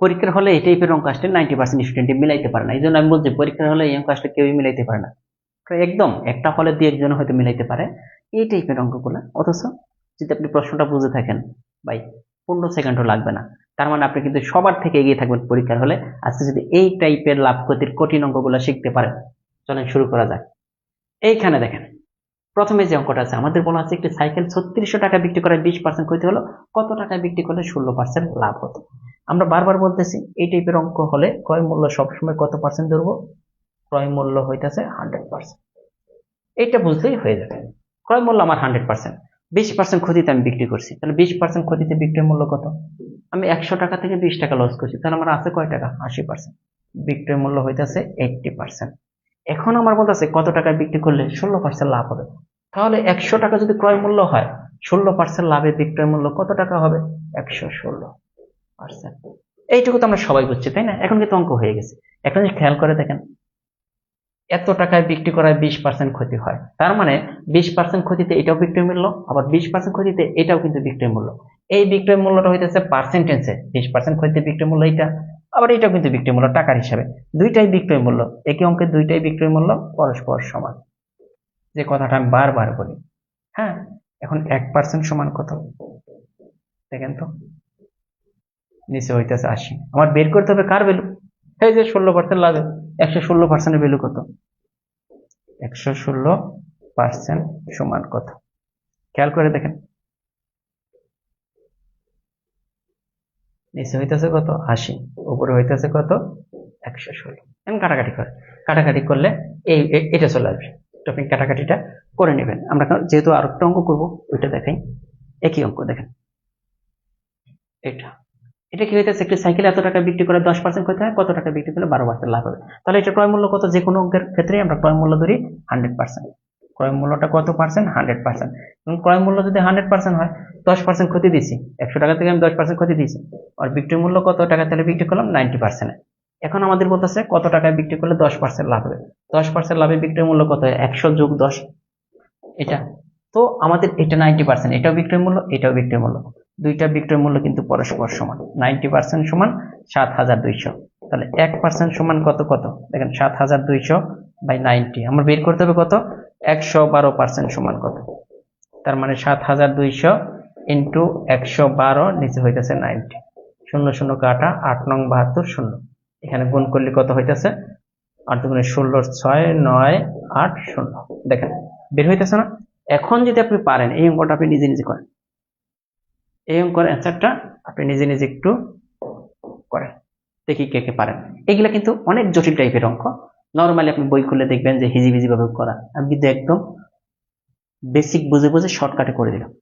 পরীক্ষার হলে এই টাইপের অঙ্ক আসলে নাইনটি পার্সেন্ট স্টুডেন্ট মিলাইতে পারে না। এই জন্য আমি বলছি, পরীক্ষার হলে এই অঙ্ক আসলে কেউই মিলাইতে পারে না। একদম একটা হলে দিয়ে একজন হয়তো মিলাইতে পারে এই টাইপের অঙ্কগুলো। অথচ যদি আপনি প্রশ্নটা বুঝে থাকেন, ভাই, পনেরো সেকেন্ডও লাগবে না। তার মানে আপনি কিন্তু সবার থেকে এগিয়ে থাকবেন পরীক্ষার হলে। আজকে যদি এই টাইপের লাভ ক্ষতির কঠিন অঙ্কগুলো শিখতে পারেন, চলেন শুরু করা যাক। এইখানে দেখেন প্রথমে যে অঙ্কটা আছে, আমাদের বলা আছে একটি সাইকেল ছত্রিশশো টাকা বিক্রি করে বিশ পার্সেন্ট ক্ষতি হলো, কত টাকা বিক্রি করলে ষোলো পার্সেন্ট লাভ হতো? আমরা বারবার বলতেছি, এই টাইপের অঙ্ক হলে ক্রয় মূল্য সবসময় কত পার্সেন্ট ধরবো? ক্রয় মূল্য হইতেছে হান্ড্রেড পার্সেন্ট এইটা বুঝলেই হয়ে যাবে। ক্রয় মূল্য আমার হান্ড্রেড পার্সেন্ট বিশ পার্সেন্ট ক্ষতিতে আমি বিক্রি করছি, তাহলে বিশ পার্সেন্ট ক্ষতিতে বিক্রয় মূল্য কত? আমি একশো টাকা থেকে বিশ টাকা লস করছি, তাহলে আমার আছে কয় টাকা আশি পার্সেন্ট বিক্রয় মূল্য হইতেছে এইটটি পার্সেন্ট এখন আমার বলতেছে কত টাকায় বিক্রি করলে ষোলো পার্সেন্ট লাভ হবে? তাহলে একশো টাকা যদি ক্রয় মূল্য হয়, ষোলো পার্সেন্ট লাভে বিক্রয় মূল্য কত টাকা হবে? একশো ষোলো পার্সেন্ট এইটুকু তো আমরা সবাই বুঝছি, তাই না? এখন কিন্তু অঙ্ক হয়ে গেছে। এখন যদি খেয়াল করে দেখেন, এত টাকায় বিক্রি করায় বিশ পার্সেন্ট ক্ষতি হয়। তার মানে বিশ পার্সেন্ট ক্ষতিতে এটাও বিক্রয় মূল্য, আবার বিশ পার্সেন্ট ক্ষতিতে এটাও কিন্তু বিক্রয় মূল্য। এই বিক্রয় মূল্যটা হইতেছে পার্সেন্টেন্সে বিশ পার্সেন্ট ক্ষতিতে বিক্রয় মূল্য এটা আবার এটাও কিন্তু বিক্রয় মূল্য টাকার হিসাবে। দুইটাই বিক্রয় মূল্য একই অঙ্কের দুইটাই বিক্রয় মূল্য, পরস্পর সমান। যে কথাটা আমি বারবার বলি হ্যাঁ? এখন এক পার্সেন্ট সমান কত? দেখেন তো। নিচে হইতেছে আশি। আমার বের করতে হবে কার ভ্যালু এই যে ষোলো পার্সেন্ট লাভে একশো ষোলো পার্সেন্টের ভ্যালু কত? একশো ষোলো পার্সেন্ট সমান কত? খেয়াল করে দেখেন। নিচে হইতেছে কত? আশি। উপরে হইতেছে কত? একশো ষোলো। কাটাকাটি করে। কাটাকাটি করলে এই এটা চলে আসবে। আপনি কাটাকাটিটা করে নেবেন। আমরা যেহেতু আর একটা অঙ্ক করব, ওইটা দেখাই। একই অঙ্ক, দেখেন। এটা। এটা কি হইতেছে, একটি সাইকেল এত টাকা বিক্রি করে দশ পার্সেন্ট করতে হয়, কত টাকা বিক্রি করলে বারো পার্সেন্ট লাভ হবে? তাহলে এটা ক্রয় মূল্য কত? যে কোনো অঙ্কের ক্ষেত্রে আমরা ক্রয় মূল্য ধরি হান্ড্রেড পার্সেন্ট ক্রয় মূল্যটা কত পার্সেন্ট হান্ড্রেড পার্সেন্ট এবং ক্রয় মূল্য যদি হান্ড্রেড পার্সেন্ট হয়, দশ পার্সেন্ট ক্ষতি দিচ্ছি। একশো টাকা থেকে আমি দশ পার্সেন্ট ক্ষতি দিয়েছি আর বিক্রয় মূল্য কত? টাকা তাহলে বিক্রি করলাম নাইনটি পার্সেন্ট এখন আমাদের বলতেছে কত টাকায় বিক্রি করলে দশ পার্সেন্ট লাভ হবে? দশ পার্সেন্ট লাভে বিক্রয় মূল্য কত? একশো যোগ দশ। এটা। তো আমাদের এটা নাইনটি পার্সেন্ট এটাও বিক্রয় মূল্য, এটাও বিক্রয় মূল্য। দুইটা বিক্রয় মূল্য কিন্তু পরস্পর সমান। নাইনটি পার্সেন্ট সমান সাত হাজার দুইশো। তাহলে এক পার্সেন্ট সমান কত কত? দেখেন, সাত হাজার দুইশো বাই নাইনটি। আমার বের করতে হবে কত? একশো বারো পার্সেন্ট সমান কত? তার মানে সাত হাজার দুইশো ইন্টু একশো বারো নিচে হইতেছে নাইনটি। শূন্য শূন্য কাটা আট নং বাহাত্তর শূন্য। এখানে গুণ করলে কত হইতেছে? আট দুগুণে ষোলো, ছয়, নয়, আট, শূন্য। দেখেন, বের হইতেছে না? এখন যদি আপনি পারেন, এই অঙ্কটা আপনি নিজে নিজে করেন। এই অঙ্কের অ্যান্সারটা আপনি নিজে নিজে একটু করেন। দেখি কে কে পারেন। এগুলা কিন্তু অনেক জটিল টাইপের অঙ্ক। নর্মালি আপনি বই খুলে দেখবেন যে হিজিবিজি ভাবে করা। আমি কিন্তু একদম বেসিক বুঝে বুঝে শর্টকাটে করে দিলাম।